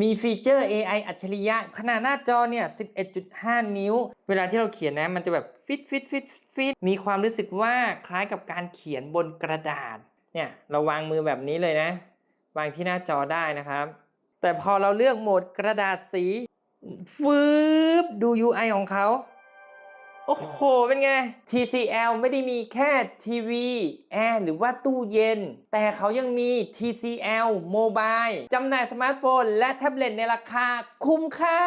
มีฟีเจอร์ AI อัจฉริยะ ขนาดหน้าจอเนี่ย 11.5 นิ้ว เวลาที่เราเขียนนะ มันจะแบบฟิตฟิตฟิตฟิตมีความรู้สึกว่าคล้ายกับการเขียนบนกระดาษ เนี่ย เราวางมือแบบนี้เลยนะ วางที่หน้าจอได้นะครับ แต่พอเราเลือกโหมดกระดาษสีฟืบดู UI ของเขา อ้โห เป็นไง TCL ไม่ได้มีแค่ทีวีแอร์หรือว่าตู้เย็น แต่เขายังมี TCL Mobile จำหน่ายสมาร์ทโฟน และแท็บเล็ตในราคาคุ้มค่า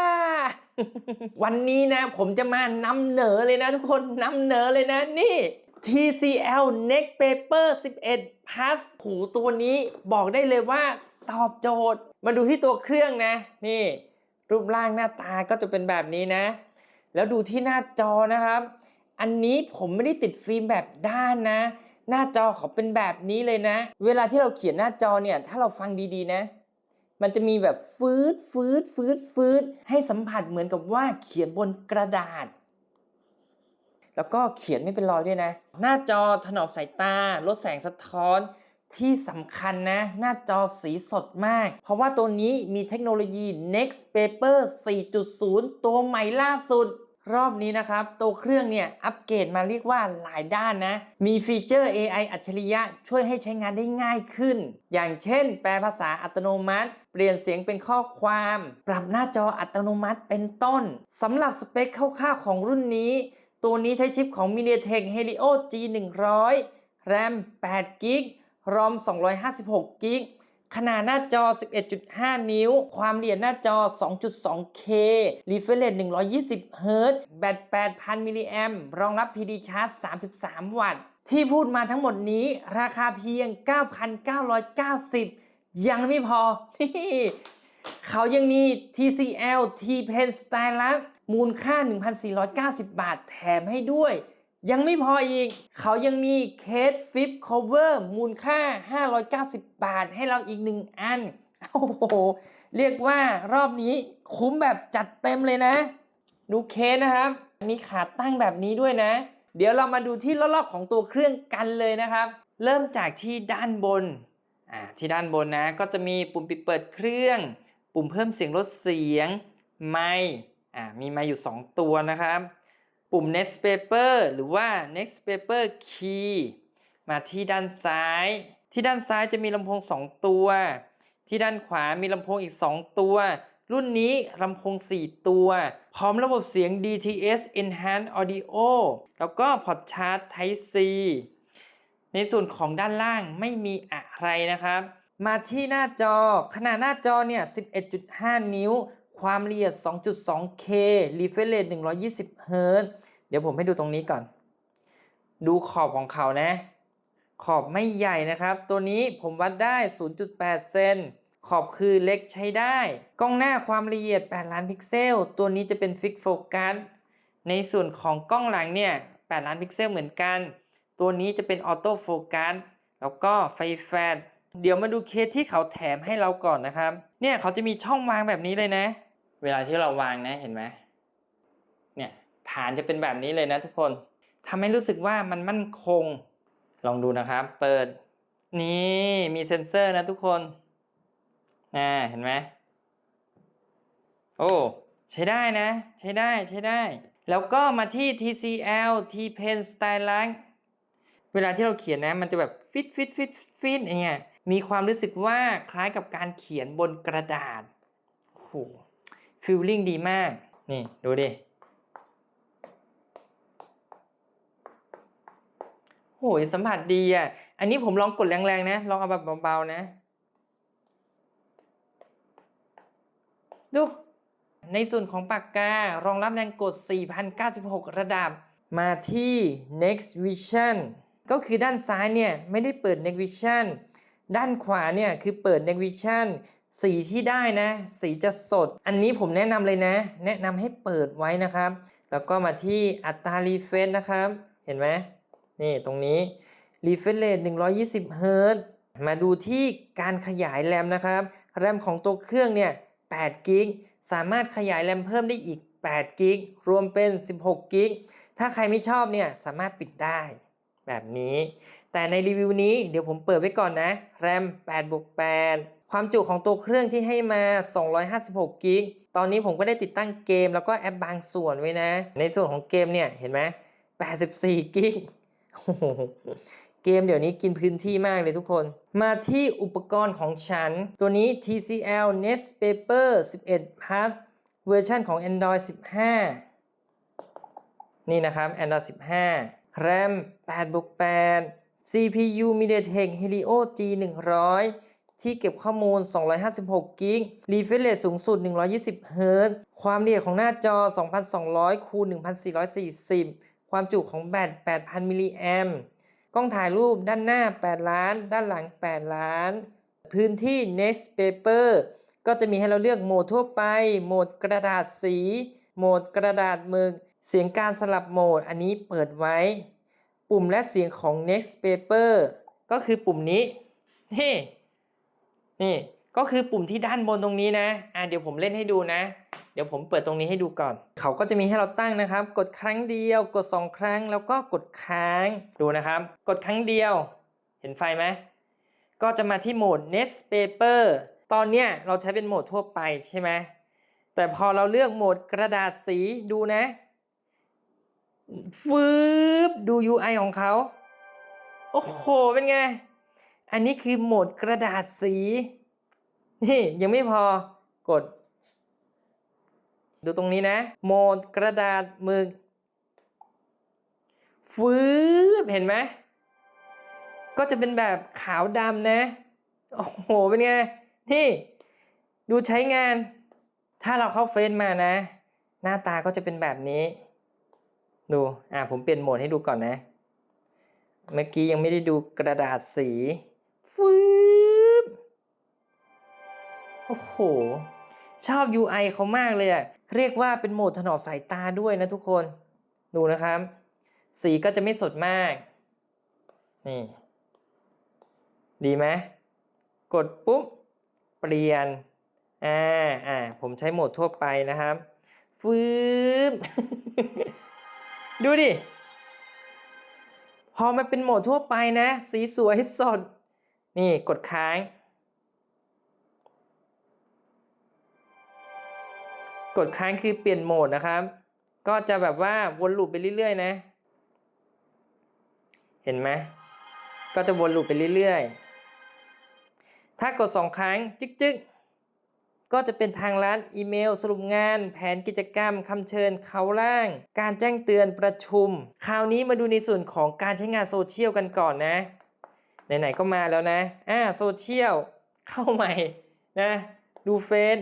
วันนี้นะผมจะมานำเหนอเลยนะทุกคนนำเหนอเลยนะนี่ TCL Next Paper 11 Plus หูตัวนี้บอกได้เลยว่าตอบโจทย์ มาดูที่ตัวเครื่องนะ นี่ รูปร่างหน้าตาก็จะเป็นแบบนี้นะ แล้วดูที่หน้าจอนะครับ อันนี้ผมไม่ได้ติดฟิล์มแบบด้านนะ หน้าจอเขาเป็นแบบนี้เลยนะ เวลาที่เราเขียนหน้าจอเนี่ยถ้าเราฟังดีๆนะ มันจะมีแบบฟืดฟืดฟืดฟืดให้สัมผัสเหมือนกับว่าเขียนบนกระดาษ แล้วก็เขียนไม่เป็นรอยด้วยนะ หน้าจอถนอมสายตา ลดแสงสะท้อนที่สำคัญนะ หน้าจอสีสดมาก เพราะว่าตัวนี้มีเทคโนโลยี Next Paper 4.0 ตัวใหม่ล่าสุด รอบนี้นะครับ ตัวเครื่องเนี่ยอัปเกรดมาเรียกว่าหลายด้านนะ มีฟีเจอร์ AI อัจฉริยะ ช่วยให้ใช้งานได้ง่ายขึ้น อย่างเช่น แปลภาษาอัตโนมัติ เปลี่ยนเสียงเป็นข้อความ ปรับหน้าจออัตโนมัติเป็นต้นสำหรับสเปคคร่าวๆของรุ่นนี้ ตัวนี้ใช้ชิปของ MediaTek Helio G100 RAM 8 GB ROM 256 GB ขนาดหน้าจอ 11.5 นิ้ว ความละเอียดหน้าจอ 2.2K Refresh 120 Hz แบต 8,000 มิลลิแอมรองรับ PD Charge 33 วัตต์ ที่พูดมาทั้งหมดนี้ราคาเพียง 9,990 ยังไม่พอเขายังมี TCL T-Pen Stylus มูลค่า 1,490 บาทแถมให้ด้วย ยังไม่พออีก เขายังมีเคสฟิป cover มูลค่า 590 บาทให้เราอีกหนึ่งอัน โอ้โห เรียกว่ารอบนี้คุ้มแบบจัดเต็มเลยนะ ดูเคสนะครับ มีขาตั้งแบบนี้ด้วยนะ เดี๋ยวเรามาดูที่รอบๆของตัวเครื่องกันเลยนะครับ เริ่มจากที่ด้านบน อ่า ที่ด้านบนนะ ก็จะมีปุ่มปิดเปิดเครื่อง ปุ่มเพิ่มเสียงลดเสียง ไมค์ อ่า มีไมค์อยู่ 2 ตัวนะครับ ปุ่ม next paper หรือว่า next paper key มาที่ด้านซ้าย ที่ด้านซ้ายจะมีลำโพง 2 ตัว ที่ด้านขวามีลำโพงอีก 2 ตัว รุ่นนี้ลำโพง 4 ตัว พร้อมระบบเสียง DTS Enhanced Audio แล้วก็พอร์ตชาร์จ Type C ในส่วนของด้านล่างไม่มีอะไรนะครับ มาที่หน้าจอ ขนาดหน้าจอเนี่ย 11.5 นิ้ว ความละเอียด 2.2K refresh rate 120 Hz เดี๋ยวผมให้ดูตรงนี้ก่อน ดูขอบของเขานะ ขอบไม่ใหญ่นะครับ ตัวนี้ผมวัดได้ 0.8 เซน ขอบคือเล็กใช้ได้ กล้องหน้าความละเอียด 8 ล้านพิกเซล ตัวนี้จะเป็นฟิกโฟกัส ในส่วนของกล้องหลังเนี่ย 8 ล้านพิกเซลเหมือนกัน ตัวนี้จะเป็นออโต้โฟกัส แล้วก็ไฟแฟลชเดี๋ยวมาดูเคสที่เขาแถมให้เราก่อนนะครับ เนี่ยเขาจะมีช่องวางแบบนี้เลยนะ เวลาที่เราวางนะเห็นไหมเนี่ยฐานจะเป็นแบบนี้เลยนะทุกคนทำให้รู้สึกว่ามันมั่นคง ลองดูนะครับ เปิด นี่มีเซ็นเซอร์นะทุกคนอ่าเห็นไหมโอ้ใช้ได้นะ ใช้ได้ใช้ได้ แล้วก็มาที่ TCL T-Pen Stylus เวลาที่เราเขียนนะ มันจะแบบฟิตฟิตฟิตฟิตอย่างเงี้ยมีความรู้สึกว่าคล้ายกับการเขียนบนกระดาษโอ้โห ฟีลลิ่งดีมาก นี่ ดูดิโหยสัมผัสดีอะ อันนี้ผมลองกดแรงๆนะ ลองเอาแบบเบาๆนะ ดู ในส่วนของปากการองรับแรงกด 4,096 ระดับ มาที่ Next Vision ก็คือด้านซ้ายเนี่ย ไม่ได้เปิด Next Vision ด้านขวาเนี่ย คือเปิด Next Vision สีที่ได้นะ สีจะสด อันนี้ผมแนะนำเลยนะ แนะนำให้เปิดไว้นะครับ แล้วก็มาที่อัตรารีเฟรชนะครับ เห็นไหมนี่ตรงนี้ refresh rate 120 Hz มาดูที่การขยายแรมนะครับ แรมของตัวเครื่องเนี่ย8กิกสามารถขยายแรมเพิ่มได้อีก8กิกรวมเป็น 16กิกถ้าใครไม่ชอบเนี่ยสามารถปิดได้ แบบนี้ แต่ในรีวิวนี้เดี๋ยวผมเปิดไว้ก่อนนะ แรม8บวก8 ความจุของตัวเครื่องที่ให้มา 256 กิก ตอนนี้ผมก็ได้ติดตั้งเกมแล้วก็แอปบางส่วนไว้นะ ในส่วนของเกมเนี่ยเห็นไหม84 กิกเกมเดี๋ยวนี้กินพื้นที่มากเลยทุกคน มาที่อุปกรณ์ของฉัน ตัวนี้ TCL Nest Paper 11 Plus เวอร์ชันของ Android 15 นี่นะครับ Android 15 RAM 8บวก8 CPU MediaTek Helio G 100 ที่เก็บข้อมูล 256 กิก refresh rate สูงสุด 120 Hz ความละเอียดของหน้าจอ 2,200 คูณ 1,440 ความจุของแบต 8,000 มิลลิแอมกล้องถ่ายรูปด้านหน้า 8 ล้าน ด้านหลัง 8 ล้าน พื้นที่ Next Paper ก็จะมีให้เราเลือกโหมดทั่วไป โหมดกระดาษสี โหมดกระดาษมึก เสียงการสลับโหมด อันนี้เปิดไว้ ปุ่มและเสียงของ Next Paper ก็คือปุ่มนี้นี่ นี่ก็คือปุ่มที่ด้านบนตรงนี้นะอะเดี๋ยวผมเล่นให้ดูนะ เดี๋ยวผมเปิดตรงนี้ให้ดูก่อน เขาก็จะมีให้เราตั้งนะครับ กดครั้งเดียว กด 2 ครั้งแล้วก็กดค้างดูนะครับ กดครั้งเดียว เห็นไฟไหมก็จะมาที่โหมด Next Paper ตอนเนี้ยเราใช้เป็นโหมดทั่วไปใช่ไหมแต่พอเราเลือกโหมดกระดาษสีดูนะฟืบดู UI ของเขา โอ้โห เป็นไง อันนี้คือโหมดกระดาษสีนี่ยังไม่พอกด ดูตรงนี้นะ โหมดกระดาษหมึกฟืบเห็นไหมก็จะเป็นแบบขาวดำนะ โอ้โห เป็นไง นี่ ดูใช้งาน ถ้าเราเข้าเฟซมานะ หน้าตาก็จะเป็นแบบนี้ ดู อ่าผมเปลี่ยนโหมดให้ดูก่อนนะ เมื่อกี้ยังไม่ได้ดูกระดาษสี โห ชอบ UI เขามากเลยอะเรียกว่าเป็นโหมดถนอมสายตาด้วยนะทุกคน ดูนะครับ สีก็จะไม่สดมาก นี่ ดีไหมกดปุ๊บ เปลี่ยน อ่า อ่า ผมใช้โหมดทั่วไปนะครับ ฟืบดูดิ พอมันเป็นโหมดทั่วไปนะ สีสวยสด นี่กดค้าง กดค้างคือเปลี่ยนโหมดนะครับ ก็จะแบบว่าวนลูปไปเรื่อยๆนะ เห็นไหมก็จะวนลูปไปเรื่อยๆ ถ้ากดสองครั้งจึ๊กๆ ก็จะเป็นทางร้านอีเมล สรุปงาน แผนกิจกรรมคำเชิญเขาล่าง การแจ้งเตือนประชุม คราวนี้มาดูในส่วนของการใช้งานโซเชียลกันก่อนนะ ไหนๆ ก็มาแล้วนะ อ่าโซเชียลเข้าใหม่นะ ดูเฟซ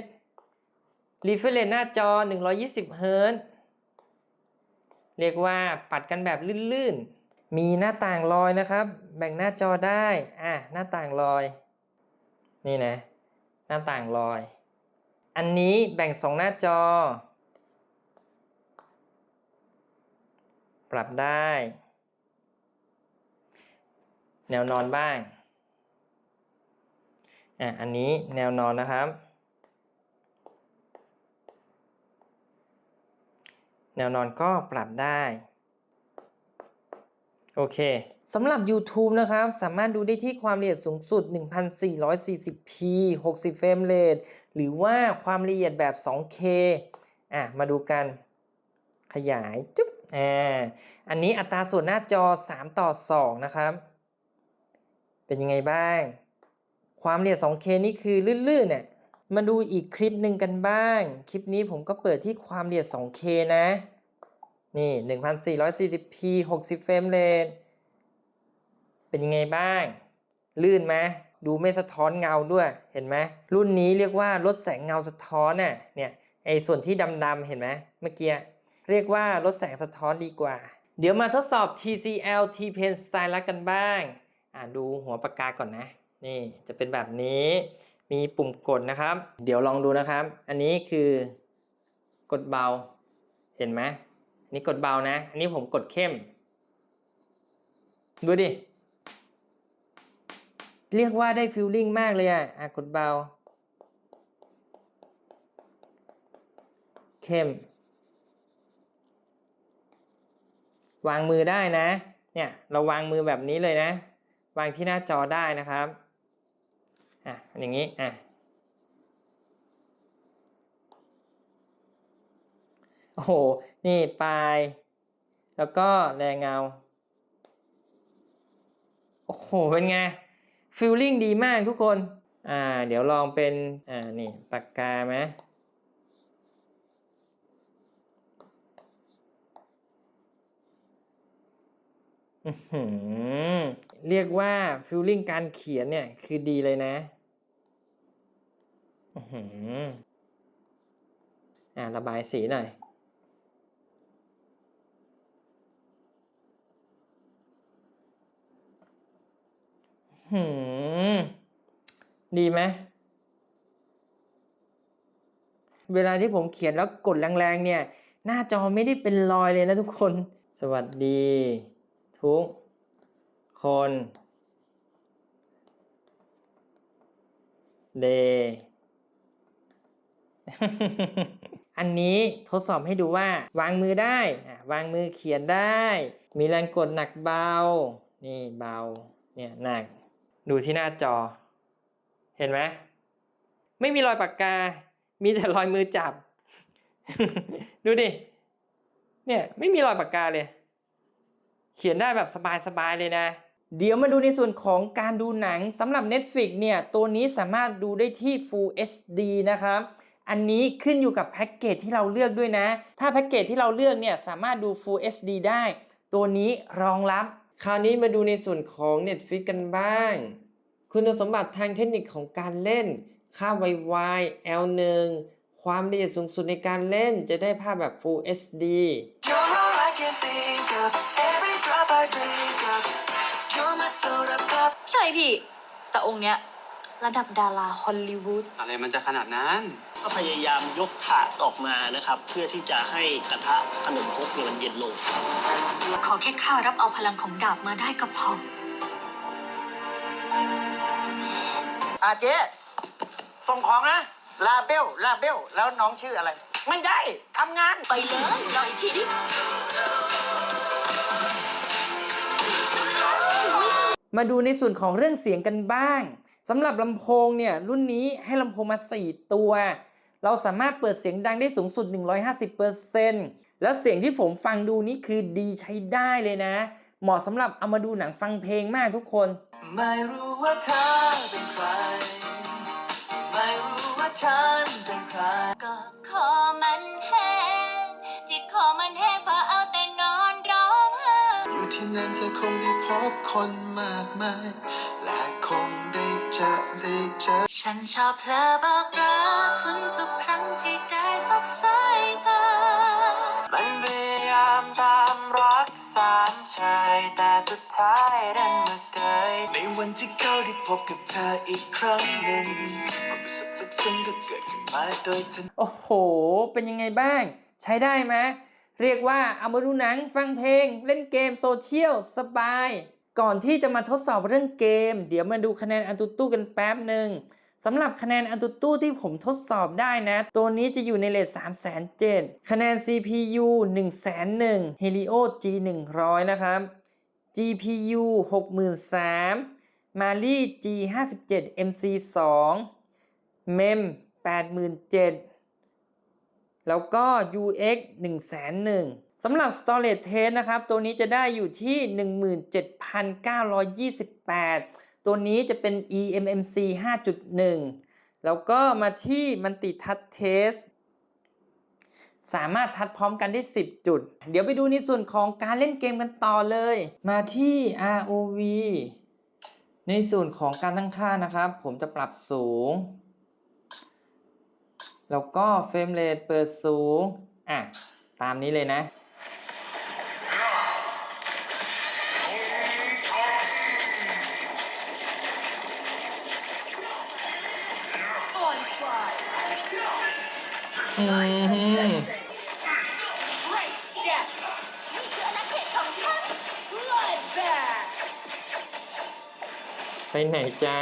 รีเฟรนหน้าจอ 120 เฮิรตซ์เรียกว่าปัดกันแบบลื่นๆ มีหน้าต่างลอยนะครับ แบ่งหน้าจอได้ อะ หน้าต่างลอย นี่นะ หน้าต่างลอย อันนี้แบ่งสองหน้าจอ ปรับได้ แนวนอนบ้าง อะ อันนี้แนวนอนนะครับ แนวนอนก็ปรับได้ โอเคสำหรับ YouTube นะครับ สามารถดูได้ที่ความละเอียดสูงสุด 1440p 60เฟรมเรทหรือว่าความละเอียดแบบ 2K อะ มาดูกันขยาย จุ๊บอ่าอันนี้อัตราส่วนหน้าจอ 3 ต่อ 2 นะครับ เป็นยังไงบ้าง ความละเอียด 2K นี่คือลื่นๆเนี่ย มาดูอีกคลิปหนึ่งกันบ้าง คลิปนี้ผมก็เปิดที่ความละเอียด 2K นะ นี่ 1440p 60 เฟรมเรทเป็นยังไงบ้าง ลื่นไหมดูไม่สะท้อนเงาด้วย เห็นไหม รุ่นนี้เรียกว่าลดแสงเงาสะท้อนน่ะ เนี่ย ไอ้ส่วนที่ดำๆ เห็นไหมเมื่อกี้ เรียกว่าลดแสงสะท้อนดีกว่า เดี๋ยวมาทดสอบ TCL T Pen Stylus กันบ้าง อ่าดูหัวปากกาก่อนนะ นี่ จะเป็นแบบนี้ มีปุ่มกดนะครับ เดี๋ยวลองดูนะครับ อันนี้คือกดเบา เห็นไหมอันนี้กดเบานะ อันนี้ผมกดเข้ม ดูดิ เรียกว่าได้ฟิลลิ่งมากเลยอะอะกดเบา เข้ม วางมือได้นะ เนี่ย เราวางมือแบบนี้เลยนะ วางที่หน้าจอได้นะครับ อะอย่างนี้อะโอ้โห นี่ปลาย แล้วก็แรงเงา โอ้โห เป็นไง ฟิลลิ่งดีมากทุกคน อ่า เดี๋ยวลองเป็น อ่า นี่ ปากกาไหมอือหือ เรียกว่าฟิลลิ่งการเขียนเนี่ยคือดีเลยนะอื้อหืออ่าระบายสีหน่อย หืม ดีไหมเวลาที่ผมเขียนแล้วกดแรงๆเนี่ย หน้าจอไม่ได้เป็นรอยเลยนะทุกคน สวัสดี ทุก คน เด อันนี้ทดสอบให้ดูว่า วางมือได้ วางมือเขียนได้ มีแรงกดหนักเบา นี่เบา เนี่ยหนัก ดูที่หน้าจอ เห็นไหม ไม่มีรอยปากกา มีแต่รอยมือจับ ดูดิ เนี่ยไม่มีรอยปากกาเลยเขียนได้แบบสบายๆเลยนะ เดี๋ยวมาดูในส่วนของการดูหนังสำหรับ Netflix เนี่ย ตัวนี้สามารถดูได้ที่ Full HD นะครับ อันนี้ขึ้นอยู่กับแพ็กเกจที่เราเลือกด้วยนะ ถ้าแพ็กเกจที่เราเลือกเนี่ยสามารถดู Full HD ได้ ตัวนี้รองรับ คราวนี้มาดูในส่วนของ Netflix กันบ้าง คุณสมบัติทางเทคนิคของการเล่น ค่า YY L1 ความละเอียดสูงสุดในการเล่นจะได้ภาพแบบ Full HD ใช่พี่ แต่องค์เนี้ย ระดับดาราฮอลลีวูดอะไรมันจะขนาดนั้น ก็พยายามยกถาดออกมานะครับ เพื่อที่จะให้กระทะขนมครกเนี่ยมันเย็นลง ขอแค่ข้ารับเอาพลังของดาบมาได้ก็พออาเจ๊ส่งของนะ ลาเบล ลาเบล แล้วน้องชื่ออะไร ไม่ได้ทำงานไปเลยรออีกทีดิ มาดูในส่วนของเรื่องเสียงกันบ้างสำหรับลำโพงเนี่ยรุ่นนี้ให้ลำโพงมา 4 ตัว เราสามารถเปิดเสียงดังได้สูงสุด 150%แล้วเสียงที่ผมฟังดูนี่คือดีใช้ได้เลยนะ เหมาะสำหรับเอามาดูหนังฟังเพลงมากทุกคน ไม่รู้ว่าเธอเป็นใคร ไม่รู้ว่าฉันเป็นใคร ก็คอมันแห้งที่คอมันแห้ง นั่นเธอคงได้พบคนมากมาย และคงได้เจอได้เจอ ฉันชอบเธอบอกรักคุณทุกครั้งที่ได้สบสายตา มันพยายามตามรักสามชายแต่สุดท้ายดันมาเกยในวันที่เขาได้พบกับเธออีกครั้งหนึ่งความรู้สึกลึกซึ้งก็เกิดขึ้นมาโดยทัน โอ้โห เป็นยังไงบ้าง ใช้ได้ไหม เรียกว่าเอามาดูหนังฟังเพลง เล่นเกมโซเชียลสบาย ก่อนที่จะมาทดสอบเรื่องเกม เดี๋ยวมาดูคะแนนอันตุตู้กันแป๊บหนึ่งสำหรับคะแนนอันตุตู้ที่ผมทดสอบได้นะ ตัวนี้จะอยู่ในเลท3 0 0 0คะแนน CPU 1 0 0 0 0 Helio G 100นะครับ GPU 63,000 Mali G 57 MC 2 MEM 87,000 แล้วก็ UX 1 0 0 0 0สำหรับ Storage Test นะครับ ตัวนี้จะได้อยู่ที่ 17,928 ตัวนี้จะเป็น eMMC 5.1 แล้วก็มาที่มันติทัชเทสสามารถทัดพร้อมกันได้ 10 จุด เดี๋ยวไปดูในส่วนของการเล่นเกมกันต่อเลย มาที่ ROV ในส่วนของการตั้งค่านะครับ ผมจะปรับสูง แล้วก็เฟรมเรทเปิดสูง อะ ตามนี้เลยนะ อืมไปไหนจ๊ะ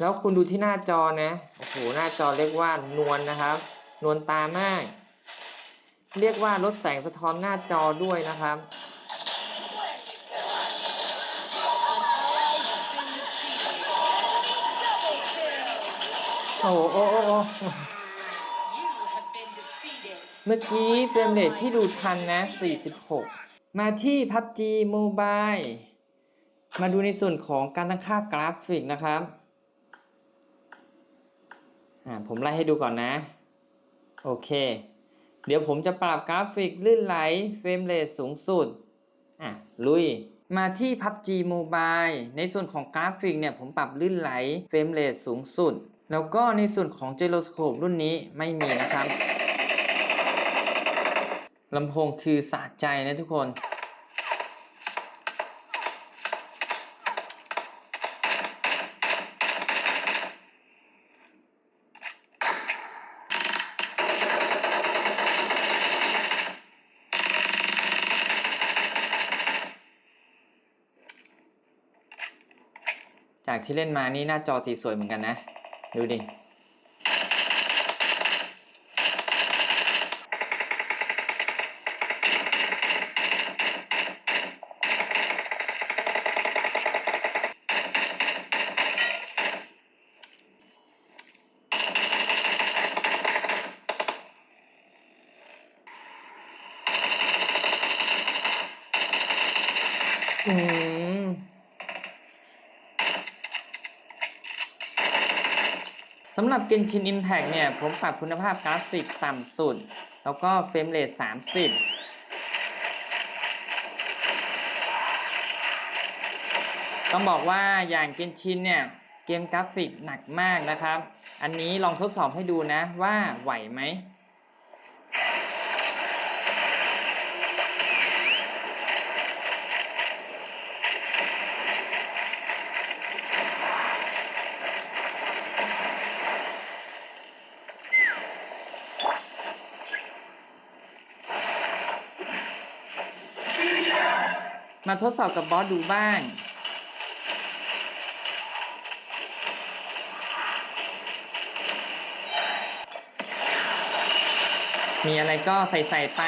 แล้วคุณดูที่หน้าจอนะ หหน้าจอเรียกว่านวลนะครับ นวลตามาก เรียกว่าลดแสงสะท้อนหน้าจอด้วยนะครับโอ้โอ้โอ้โอ้เมื่อกี้เฟรมเรทที่ดูทันนะ 46 มาที่ PUBG Mobile มาดูในส่วนของการตั้งค่ากราฟิกนะครับ อ่าผมไล่ให้ดูก่อนนะ โอเค เดี๋ยวผมจะปรับกราฟิกลื่นไหลเฟรมเรทสูงสุด อะ ลุย มาที่ PUBG Mobile ในส่วนของกราฟิกเนี่ย ผมปรับลื่นไหลเฟรมเรทสูงสุด แล้วก็ในส่วนของ Gyroscope รุ่นนี้ไม่มีนะครับลำโพงคือสะใจนะทุกคน ที่เล่นมานี่หน้าจอสีสวยเหมือนกันนะ ดูดิ อืม สำ หรับ Genshin Impact เนี่ย ผมปรับคุณภาพกราฟิกต่ำสุด แล้วก็เฟรมเรท30ต้องบอกว่าอย่างเกนชินเนี่ยเกมกราฟิกหนักมากนะครับ อันนี้ลองทดสอบให้ดูนะว่าไหวไหม มาทดสอบกับบอสดูบ้างมีอะไรก็ใส่ใส่ไป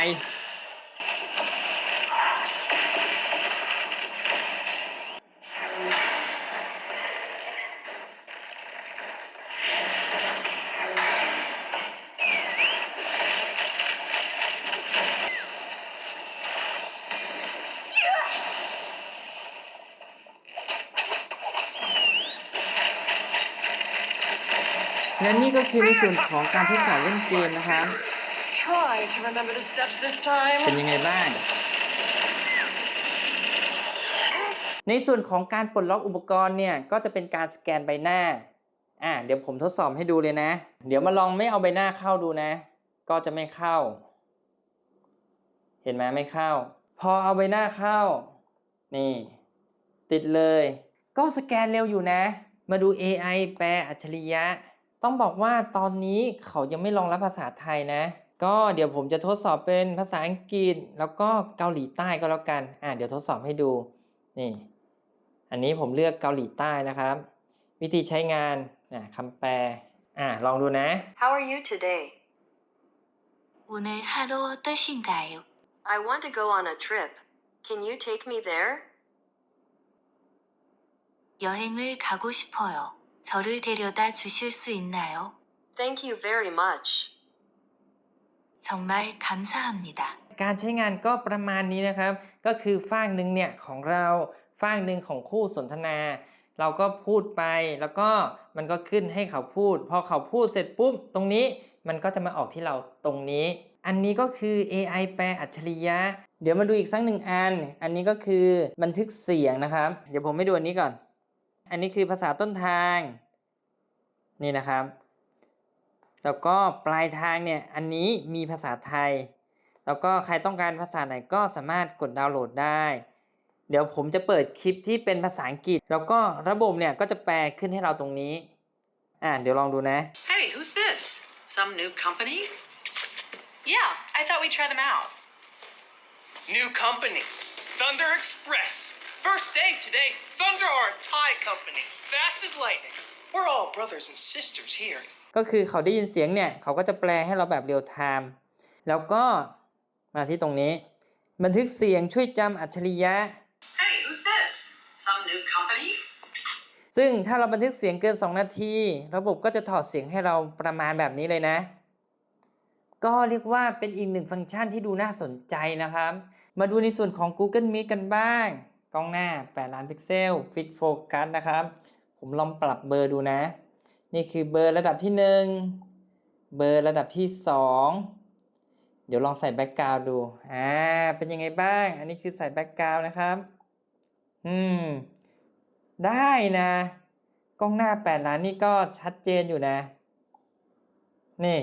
และนี่ก็คือในส่วนของการทดสอบเล่นเกมนะครับ Try to remember the steps this time. เป็นยังไงบ้าง ในส่วนของการปลดล็อกอุปกรณ์เนี่ยก็จะเป็นการสแกนใบหน้า อ่าเดี๋ยวผมทดสอบให้ดูเลยนะ เดี๋ยวมาลองไม่เอาใบหน้าเข้าดูนะ ก็จะไม่เข้า เห็นไหมไม่เข้า พอเอาใบหน้าเข้า นี่ ติดเลย ก็สแกนเร็วอยู่นะ มาดู AI แปลอัจฉริยะ ต้องบอกว่าตอนนี้เขายังไม่รองรับภาษาไทยนะ ก็เดี๋ยวผมจะทดสอบเป็นภาษาอังกฤษ แล้วก็เกาหลีใต้ก็แล้วกัน อ่าเดี๋ยวทดสอบให้ดู นี่ อันนี้ผมเลือกเกาหลีใต้นะครับ วิธีใช้งานอ่ะคำแปล อ่าลองดูนะ How are you today? 오늘 하루 어떠신가요? I want to go on a trip. Can you take me there? 여행을 가고 싶어요. 저를 데려다 주실 수 있나요? Thank you very much. 정말 감사합니다. การใช้งานก็ประมาณนี้นะครับ ก็คือฝ้างหนึ่งเนี่ยของเราฝ้างหนึ่งของคู่สนทนา เราก็พูดไปแล้วก็มันก็ขึ้นให้เขาพูด พอเขาพูดเสร็จปุ๊บ ตรงนี้มันก็จะมาออกที่เราตรงนี้ อันนี้ก็คือ AI แปลอัจฉริยะ เดี๋ยวมาดูอีกสักหนึ่งอัน อันนี้ก็คือบันทึกเสียงนะครับ เดี๋ยวผมให้ดูอันนี้ก่อน อันนี้คือภาษาต้นทางนี่นะครับ แล้วก็ปลายทางเนี่ยอันนี้มีภาษาไทย แล้วก็ใครต้องการภาษาไหนก็สามารถกดดาวน์โหลดได้ เดี๋ยวผมจะเปิดคลิปที่เป็นภาษาอังกฤษ แล้วก็ระบบเนี่ยก็จะแปลขึ้นให้เราตรงนี้อ่าเดี๋ยวลองดูนะ Hey, who's this? Some new company? Yeah, I thought we'd try them out. New company, Thunder Express. First day today, Thunder are a Thai company, fast as lightning. We're all brothers and sisters here. ก็คือเขาได้ยินเสียงเนี่ย เขาก็จะแปลให้เราแบบเรียลไทม์แล้วก็มาที่ตรงนี้ บันทึกเสียงช่วยจำอัจฉริยะ Hey, who's this? Some new company? ซึ่งถ้าเราบันทึกเสียงเกิน 2 นาที ระบบก็จะถอดเสียงให้เราประมาณแบบนี้เลยนะ ก็เรียกว่าเป็นอีกหนึ่งฟังก์ชันที่ดูน่าสนใจนะครับ มาดูในส่วนของ Google Meet กันบ้าง กล้องหน้า 8 ล้านพิกเซล Fit Focus นะครับ ผมลองปรับเบอร์ดูนะ นี่คือเบอร์ระดับที่ 1 เบอร์ระดับที่ 2 เดี๋ยวลองใส่แบ็กกราวด์ดูอ่าเป็นยังไงบ้าง อันนี้คือใส่แบ็กกราวด์นะครับ อืม ได้นะ กล้องหน้า 8 ล้านนี่ก็ชัดเจนอยู่นะ นี่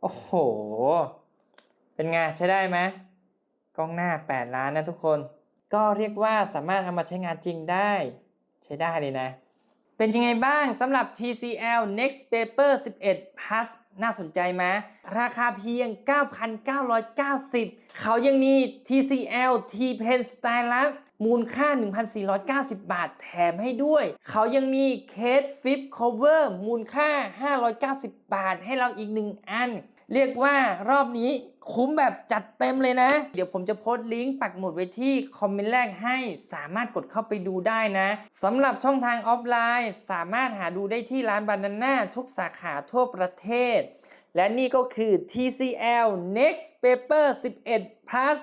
โอ้โห เป็นไงใช้ได้ไหมกล้องหน้า 8 ล้านนะทุกคน ก็เรียกว่าสามารถเอามาใช้งานจริงได้ ใช้ได้เลยนะ เป็นยังไงบ้างสำหรับ TCL Next Paper 11 Plus น่าสนใจไหมราคาเพียง 9,990 เขายังมี TCL T Pen Stylus มูลค่า 1,490 บาทแถมให้ด้วย เขายังมี Case Flip Cover มูลค่า 590 บาทให้เราอีกหนึ่งอัน เรียกว่ารอบนี้คุ้มแบบจัดเต็มเลยนะ เดี๋ยวผมจะโพสต์ลิงก์ปักหมุดไว้ที่คอมเมนต์แรกให้สามารถกดเข้าไปดูได้นะสำหรับช่องทางออฟไลน์ สามารถหาดูได้ที่ร้านบานาน่าทุกสาขาทั่วประเทศ และนี่ก็คือ TCL Next Paper 11 Plus